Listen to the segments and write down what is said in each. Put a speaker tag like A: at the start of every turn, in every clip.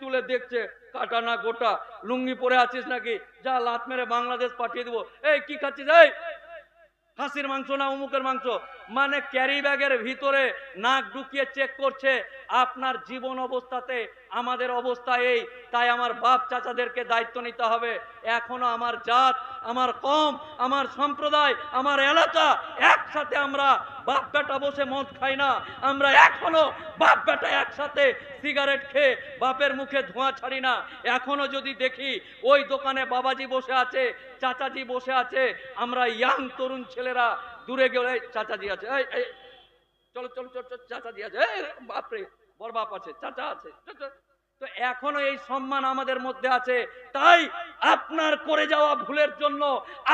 A: তুলে দেখছে, কাটা না গোটা, লুঙ্গি পরে আছিস নাকি? যা লাত মেরে বাংলাদেশ পাঠিয়ে দেবো। এই, কি খাচ্ছিস? এই, খাসির মাংস না অমুকের মাংস? মানে ক্যারি ব্যাগের ভিতরে নাক ঢুকিয়ে চেক করছে, আপনার জীবন অবস্থাতে আমাদের অবস্থা এই, তাই আমার বাপ চাচাদেরকে দায়িত্ব নিতে হবে। এখনও আমার জাত, আমার কম, আমার সম্প্রদায়, আমার এলাকা, একসাথে আমরা বাপ বেটা বসে মদ খাই না। আমরা এখনও বাপ বেটা একসাথে সিগারেট খেয়ে বাপের মুখে ধোঁয়া ছাড়ি না। এখনও যদি দেখি ওই দোকানে বাবাজি বসে আছে, চাচাজি বসে আছে, আমরা ইয়াং তরুণ ছেলেরা দূরে গেলে চাচাজি আছে, এই এই, চলো চলো চলো চাচা চাচাজি আছে বাপরে, বড় বাপ আছে, চাচা আছে। তো এখনও এই সম্মান আমাদের মধ্যে আছে। তাই আপনার করে যাওয়া ভুলের জন্য,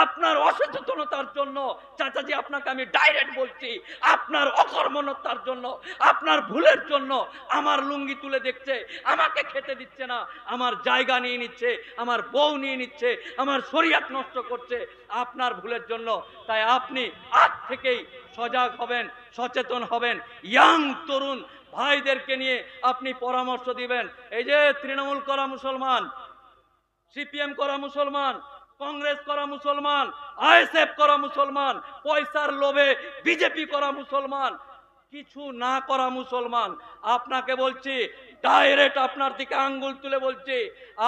A: আপনার অসচেতনতার জন্য, চাচাজি আপনাকে আমি ডাইরেক্ট বলছি, আপনার অকর্মণতার জন্য, আপনার ভুলের জন্য আমার লুঙ্গি তুলে দেখছে, আমাকে খেতে দিচ্ছে না, আমার জায়গা নিয়ে নিচ্ছে, আমার বউ নিয়ে নিচ্ছে, আমার শরীয়ত নষ্ট করছে, আপনার ভুলের জন্য। তাই আপনি আজ থেকেই সজাগ হবেন, সচেতন হবেন। ইয়াং তরুণ ভাইদেরকে নিয়ে আপনি পরামর্শ দিবেন। এই যে তৃণমূল করা মুসলমান, সিপিএম করা মুসলমান, কংগ্রেস করা মুসলমান, আইএসএফ করা মুসলমান, পয়সার লোভে বিজেপি করা মুসলমান, কিছু না করা মুসলমান, আপনাকে বলছি, ডাইরেক্ট আপনার দিকে আঙ্গুল তুলে বলছি,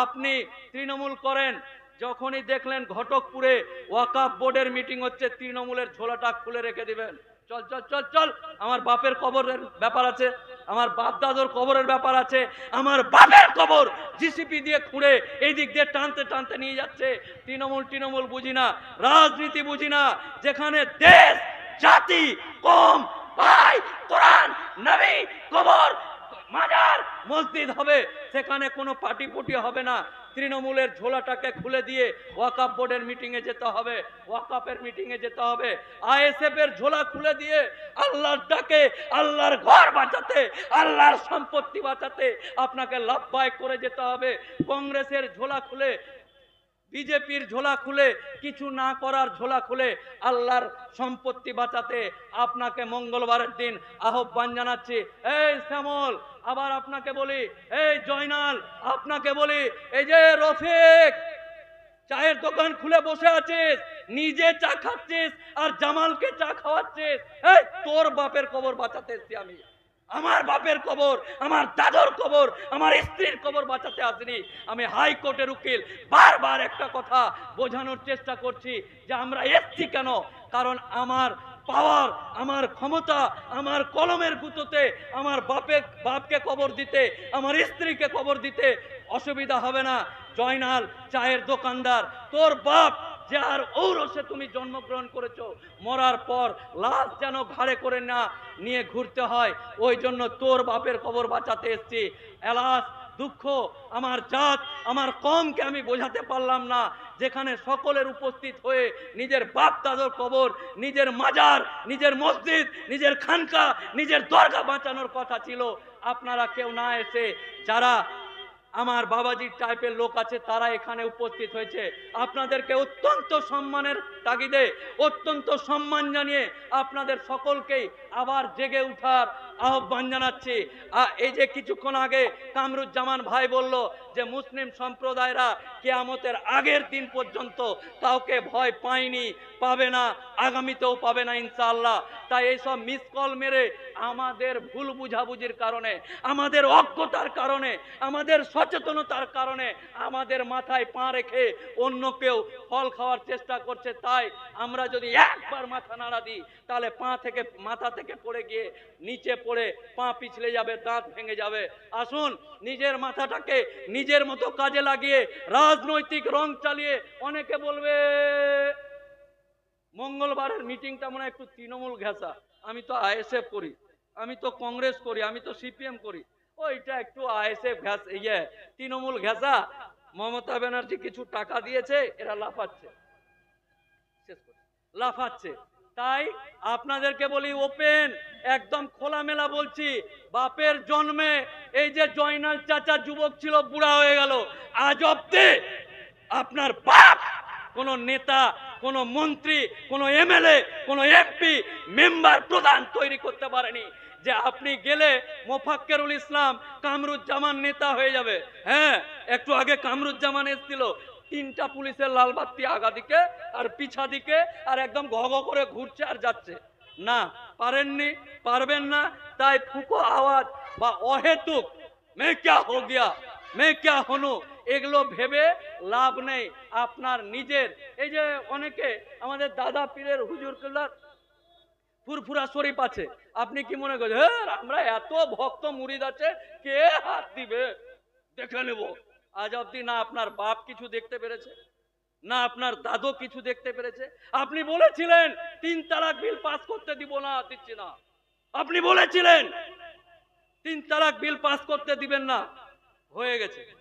A: আপনি তৃণমূল করেন, যখনই দেখলেন ঘটকপুরে ওয়াকাফ বোর্ডের মিটিং হচ্ছে, তৃণমূলের ঝোলাটা খুলে রেখে দিবেন। চল চল চল চল। আমার বাপের কবরের ব্যাপার আছে, আমার বাপ দাদুর কবরের ব্যাপার আছে, আমার বাপের কবর জিসিপি দিয়ে খুঁড়ে এই দিক দিয়ে টানতে টানতে নিয়ে যাচ্ছে। তৃণমূল তৃণমূল বুঝি না, রাজনীতি বুঝি না, যেখানে দেশ, জাতি, কম, ভাই, কোরআন, নবী, কবর মাজার মসজিদ হবে, সেখানে কোনো পার্টি পুটি হবে না। তৃণমূলের ঝোলাটাকে খুলে দিয়ে ওয়াকাপ বোর্ডের মিটিংয়ে যেতে হবে ওয়াকাপের মিটিংয়ে যেতে হবে। আইএসএফ এর ঝোলা খুলে দিয়ে আল্লাহর ডাকে, আল্লাহর ঘর বাঁচাতে, আল্লাহর সম্পত্তি বাঁচাতে আপনাকে লাভবায় করে যেতে হবে। কংগ্রেসের ঝোলা খুলে বিজেপির ঝোলা খুলে, কিছু না করার ঝোলা খুলে আল্লাহর সম্পত্তি বাঁচাতে আপনাকে মঙ্গলবারের দিন আহ্বান জানাচ্ছি। এই শ্যামল, আবার আপনাকে বলি, এই জয়নাল, আপনাকে বলি, এই যে রফিক, চায়ের দোকান খুলে বসে আছিস, নিজে চা খাচ্ছিস আর জামালকে চা খাওয়াচ্ছিস, এই তোর বাপের কবর বাঁচাতে এসছি আমি। আমার বাপের কবর, আমার দাদর কবর, আমার স্ত্রীর কবর বাঁচাতে আসিনি। আমি হাইকোর্টের উকিল। বারবার একটা কথা বোঝানোর চেষ্টা করছি যে আমরা এসছি কেন? কারণ আমার পাওয়ার, আমার ক্ষমতা, আমার কলমের গুঁতোতে আমার বাপের বাপকে কবর দিতে, আমার স্ত্রীকে কবর দিতে অসুবিধা হবে না। জয়নাল চায়ের দোকানদার, তোর বাপ যে আর ঔরসে তুমি জন্মগ্রহণ করেছ, মরার পর লাশ যেন ঘাড়ে করে না নিয়ে ঘুরতে হয়, ওই জন্য তোর বাপের কবর বাঁচাতে এসছি। এলাস, দুঃখ, আমার জাত, আমার কমকে আমি বোঝাতে পারলাম না, যেখানে সকলের উপস্থিত হয়ে নিজের বাপ দাদর কবর, নিজের মাজার, নিজের মসজিদ, নিজের খানকা, নিজের দরগা বাঁচানোর কথা ছিল। আপনারা কেউ না এসে, যারা আমার বাবাজির টাইপের লোক আছে, তারা এখানে উপস্থিত হয়েছে। আপনাদেরকে অত্যন্ত সম্মানের তাগিদে, অত্যন্ত সম্মান জানিয়ে আপনাদের সকলকেই আবার জেগে উঠার আহ্বান জানাচ্ছি। এই যে কিছুক্ষণ আগে কামরুজ্জামান ভাই বলল যে, মুসলিম সম্প্রদায়রা কেয়ামতের আগের দিন পর্যন্ত কাউকে ভয় পায়নি, পাবে না, আগামীতেও পাবে না ইনশাল্লাহ তাই এইসব মিস কল মেরে আমাদের ভুল বুঝাবুঝির কারণে, আমাদের অজ্ঞতার কারণে, আমাদের সচেতনতার কারণে আমাদের মাথায় পা রেখে অন্য কেউ ফল খাওয়ার চেষ্টা করছে। তাই আমরা যদি একবার মাথা নাড়া দিই, তাহলে পা থেকে, মাথা থেকে পড়ে গিয়ে নিচে পড়ে পা পিছলে যাবে, দাঁত ভেঙে যাবে। আসুন, নিজের মাথাটাকে নিজের মতো কাজে লাগিয়ে রাজনৈতিক রং চালিয়ে অনেকে বলবে, মঙ্গলবারের মিটিংটা মনে একটু তৃণমূল ঘেঁষা। আমি তো আইএসএফ করি, আমি তো কংগ্রেস করি, আমি তো সিপিএম করি। ওইটা একটু আইএসএফ ঘ্যাস ইয়ে তৃণমূল ঘেঁষা। মমতা ব্যানার্জি কিছু টাকা দিয়েছে, এরা লাফাচ্ছে। লাফাচ্ছে। তাই আপনাদেরকে বলি ওপেন, একদম খোলামেলা বলছি, বাপের জন্মে এই যে জয়নাল চাচা যুবক ছিল, বুড়া হয়ে গেল, আজ অব্দি আপনার বাপ, কোন নেতা, কোন মন্ত্রী, কোন এমএলএ, কোন এমপি, মেম্বার প্রধান তৈরি করতে পারেনি। যে আপনি গেলে মোফাক্কেরুল ইসলাম কামরুজ্জামান নেতা হয়ে যাবে। হ্যাঁ একটু আগে কামরুজ্জামান এসেছিল তিনটা পুলিশের লাল বাতি আগা দিকে আর পিছা দিকে আর একদম ঘ করে ঘুরছে আর যাচ্ছে। না, পারেননি, পারবেন না, তাই ফুকো আওয়াজ বা অহেতুক, মে ক্যা হো গিয়া, মে ক্যা হনু, এগুলো ভেবে লাভ নেই। আপনার নিজের, এই যে অনেকে, আমাদের দাদা পীরের হুজুর কেল্লার ফুরফুরা শরীফ আছে। আপনি কি মনে করছেন হ্যাঁ আমরা এত ভক্ত মুরিদ আছে, কে হাত দিবে? দেখে নেব। আজ অব্দি না আপনার বাপ কিছু দেখতে পেরেছে, না আপনার দাদু কিছু দেখতে পেরেছে। আপনি বলেছিলেন, তিন তালাক বিল পাস করতে দিব না, দিচ্ছি না। আপনি বলেছিলেন, তিন তালাক বিল পাস করতে দিবেন না। হয়ে গেছে।